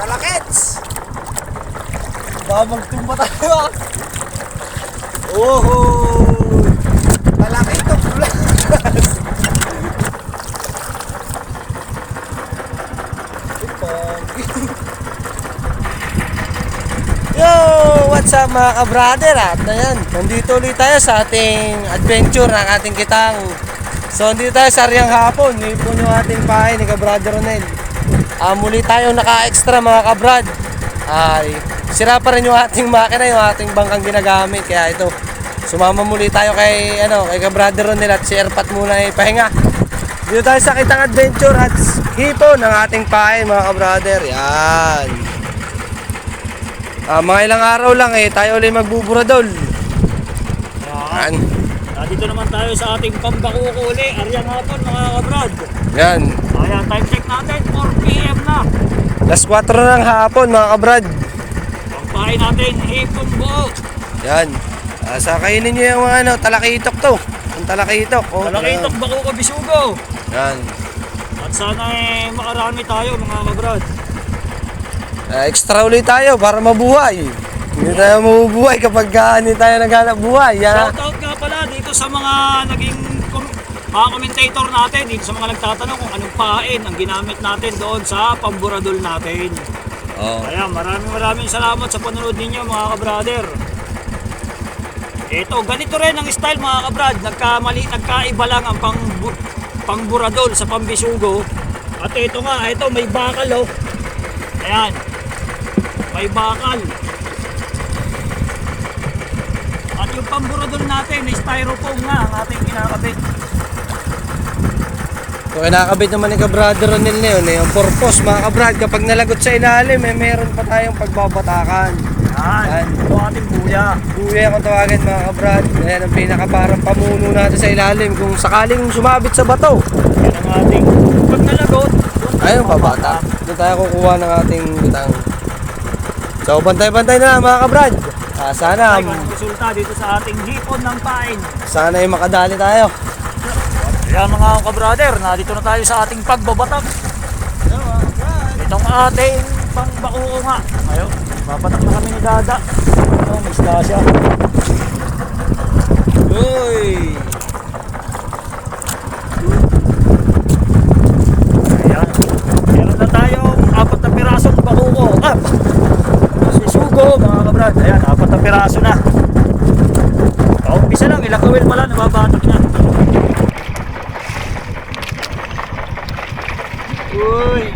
Talakits! Baka magtumba tayo ah. Oho! Malaki ito plus. Yo! What's up mga ka-brother? At ayan, nandito ulit tayo sa ating adventure ng ating kitang. So, nandito tayo sa Aryang Hapon. Nipon yung ating pahay ni ka-brother Ronel. Ah, muli tayong naka-extra mga kabrad. Ay, sira pa rin yung ating makina, yung ating bangkang ginagamit. Kaya ito, sumama muli tayo kay, ano, kay ka-brother Ronel at si Erpat muna ay pahinga. Dito tayo sa kitang adventure at hipo ng ating pahay mga ka-brother. Yan. Ah, mga ilang araw lang eh, tayo ulit magbuburadol. Yan. Nandito naman tayo sa ating pambakuko uli, Aryang Hapon mga kabrad. Yan. Ayan, time check natin, 4pm na. Last 4 na ng hapon mga kabrad. Pahay natin, hipon buo. Yan. Ah, sa kainin nyo yung mga ano, talakitok to. Ang talakitok. Oh, Talakitok bakuko bisugo. Yan. At sana eh, makarami tayo mga kabrad. Ah, extra ulit tayo para mabuhay. Hindi tayo mabubuhay kapag ah, hindi tayo naghanap buhay. Yan. ah. Shoutout nga pala dito sa mga naging mga commentator natin, dito sa mga nagtatanong kung anong pahain ang ginamit natin doon sa pamburadol natin. Oh. Kaya maraming maraming salamat sa panonood ninyo mga kabrader. Ito, ganito rin ang style mga kabrad. Nagkamali, nagkaiba lang ang pang, pangburadol sa pambisugo. At ito nga, ito may bakal oh. Ayan. May bakal. At yung pamburadol natin, styrofoam nga ang ating kinakabit. So, kinakabit naman ni ka-brother Ronel na yun. Eh, yung purpose mga kabrad, kapag nalagot sa ilalim, eh, meron pa tayong pagbabatakan. Yan. Yan. Ito ating buya. Buya kung tawagin mga kabrad. Ayan ang pinakaparang pamuno natin sa ilalim. Kung sakaling sumabit sa bato, Yan ang ating pag nalagot. doon tayo ayun babata. Doon tayo kukuha ng ating bitang. So, bantay-bantay na lang, mga kabrad. Ah, sana, Ay, kung anong resulta dito sa ating hipon ng pain. sana ay makadali tayo. Kaya mga kabrader, nandito na tayo sa ating pagbabatak. Itong ating pangbakuo nga. Ngayon, babatak na kami ni Dada. Oh, may isda siya. Uy! Ayan. Meron na apat na pirasong bakuo. Ah! Si mga kabrad. Ayan, apat na piraso na. Paumpisa lang, ilang kawil pala, nababatak na. Uy!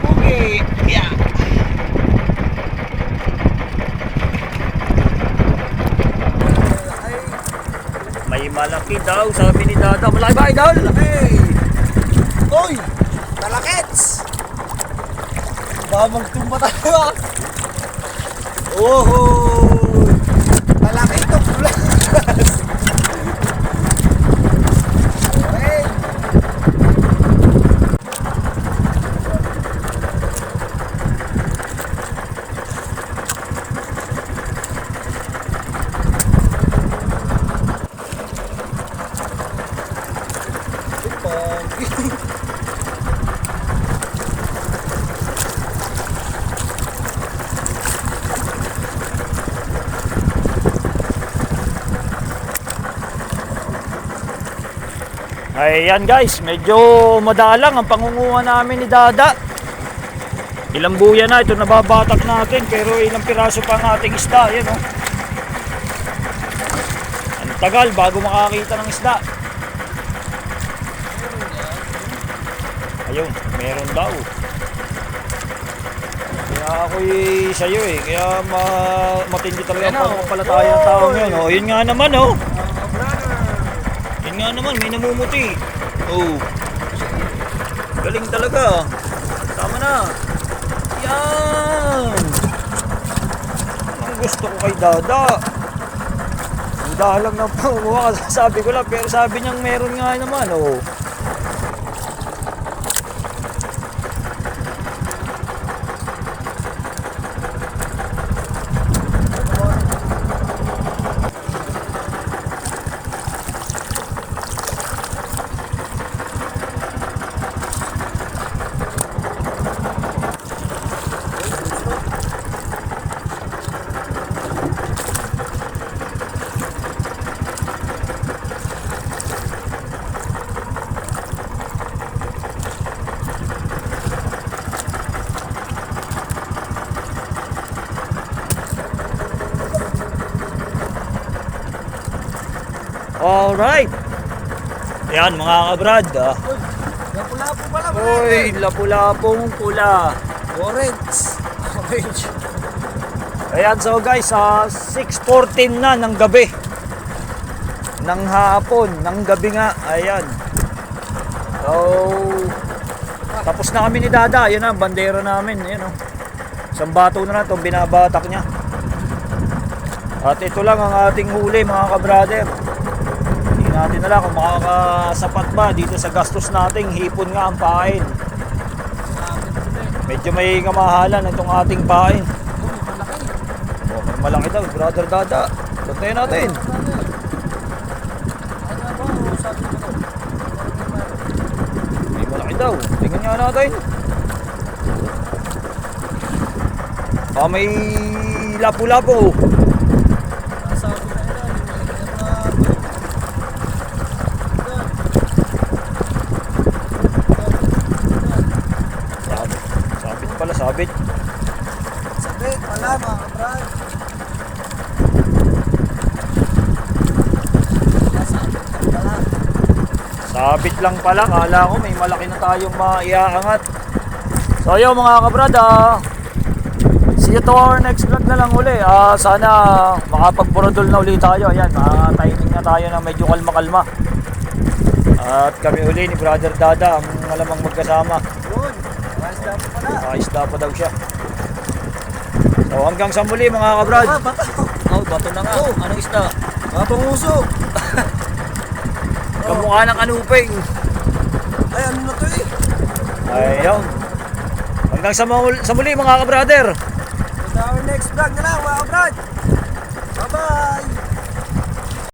Pugi! Yeah! May malaki daw, sabi ni Dada. Malaki ba, idol? Hey! Uy! Talakits! Baka magtumba tayo ah. Oho! Malaki ito Ayan guys, medyo madalang ang pangunguha namin ni Dada. Ilang buya na ito nababatak natin pero ilang piraso pa ang ating isda. Ayan oh. Ang tagal bago makakita ng isda. Ayun, meron daw. Kaya ako'y sa'yo eh. Kaya ma matindi talaga ang pangapalataya ng tao yun. Oh, yun nga naman oh. Yun nga naman, may namumuti. Oh. Galing talaga. Tama na. Yan. Ang gusto ko kay Dada. Ang dahalang ng panguha. Sabi ko lang, pero sabi niyang meron nga naman. Oh. Alright. Yan mga kabrad. Ah. Lapu-lapu pala, Uy, lapu-lapong pula. Orange. Orange. Ayan, so guys, ah, 6.14 na ng gabi. Ng hapon, ng gabi nga. Ayan. So, tapos na kami ni Dada. Ayan na, ang bandera namin. Ayan o. Isang bato na lang itong binabatak niya. At ito lang ang ating huli mga kabrader. Natin alam kung makakasapat ba dito sa gastos nating hipon nga ang pain. Medyo may kamahalan itong ating pain. Oh, malaki daw, brother Dada. Bantayan natin. May malaki daw. Tingnan nga natin. Ah, may lapu-lapu. Sabit. Sabit sabit. Wala mga kabrad. Sabit lang pala, kala ko may malaki na tayong maiaangat. So yun mga kabrada, see you to our next vlog na lang uli. Ah, sana makapagburodol na uli tayo. Ayan, timing na tayo na medyo kalma-kalma. At kami uli ni Brother Dada, ang malamang magkasama. Yun. Ayos na po pala. Ayos pa daw siya. So hanggang sa muli mga kabrad. Ah, bata. Oh, bato na nga. Anong isda? Mga panguso. Kamukha ng anuping. Ay, ano na to eh? Ayun. Hanggang sa, mul- sa muli mga kabrader. Sa our next vlog na lang mga kabrad.